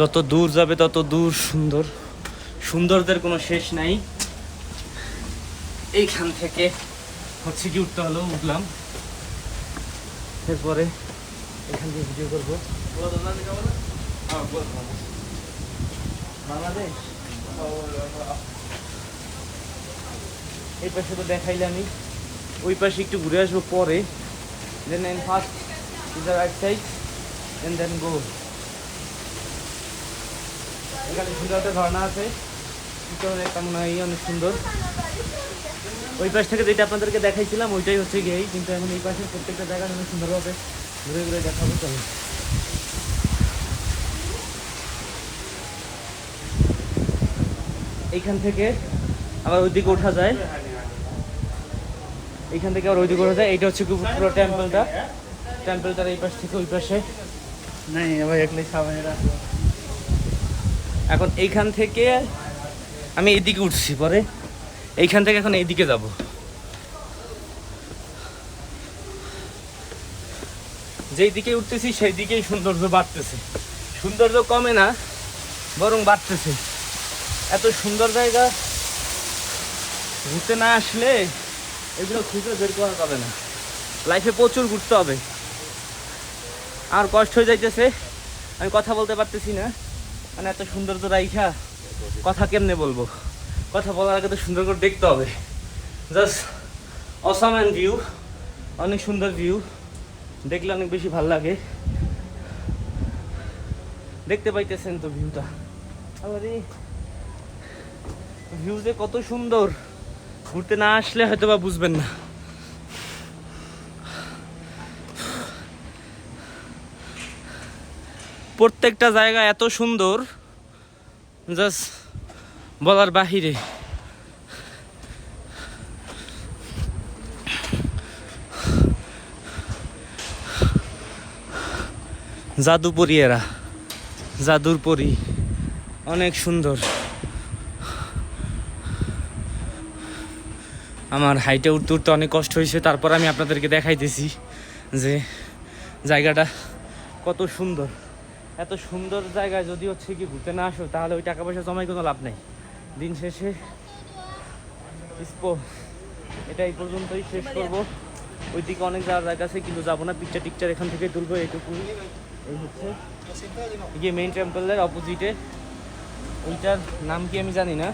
যত দূর যাবে তত দূর সুন্দর। সুন্দরদের কোনো শেষ নাই। এইখান থেকে হচ্ছে কি উঠতে হলো, উঠলাম। এরপরে এখান থেকে ভিডিও করব। বাংলাদেশ? এই পাশে তো দেখাইলামই ওই পাশে একটু ঘুরে আসব পরে। Then first is the right side and then go এখানে সুন্দর একটা ঝর্ণা আছে। একটা হয়, অনেক সুন্দর। ওই পাশ থেকে যেটা আপনাদেরকে দেখাইছিলাম, ওইটাই হচ্ছে গিয়েই কিন্তু এখন এই পাশের প্রত্যেকটা জায়গা অনেক সুন্দরভাবে ঘুরে ঘুরে দেখাবো, চলো। এইখান থেকে আবার ওইদিকে ওঠা যায়। এইখান থেকে আবার ওইদিকে ওঠা যায়। এইটা হচ্ছে পুরো টেম্পলটা টেম্পলটার এই পাশ থেকে ওই পাশে। নাই, আবার একলাই সামনে রাখো এখন এইখান থেকে আমি এদিকে উঠছি, পরে এইখান থেকে এখন এইদিকে যাব। যেই দিকে উঠতেছি, সেই দিকেই সৌন্দর্য বাড়তেছে। সৌন্দর্য কমে না, বরং বাড়তেছে। এত সুন্দর জায়গা ঘুরতে না আসলে এগুলো খুঁজে বের করা যাবে না। লাইফে প্রচুর ঘুরতে হবে। আর কষ্ট হয়ে যাইতেছে, আমি কথা বলতে পারতেছি না। মানে এত সৌন্দর্য রাইখা কথা কেমনে বলব? কথা বলার আগে তো সুন্দর করে দেখতে হবে। জাস্ট অসাম ভিউ অনেক সুন্দর ভিউ দেখলে অনেক বেশি ভালো লাগে। দেখতে পাইতেছেন তো ভিউটা আবার এই ভিউ যে কত সুন্দর। ঘুরতে না আসলে হয়তো বা বুঝবেন না। প্রত্যেকটা জায়গা এত সুন্দর জাস্ট বলার বাহিরে। জাদুপরি এরা জাদুর পরি অনেক সুন্দর। আমার হাইটে উঠতে উঠতে অনেক কষ্ট হয়েছে, তারপর আমি আপনাদেরকে দেখাইতেছি যে জায়গাটা কত সুন্দর। এত সুন্দর জায়গায় যদি হচ্ছে কি ঘুরতে না আসো, তাহলে ওই টাকা পয়সা জমাই কোনো লাভ নেই। দিন শেষে এটা এই পর্যন্তই শেষ করব। ওইদিকে অনেক যাওয়ার জায়গা আছে, কিন্তু যাব না। পিকচার টিকচার এখান থেকে তুলবো এইটুকু। এই হচ্ছে গিয়ে মেইন টেম্পলের অপোজিটে ওইটার নাম কি আমি জানি না।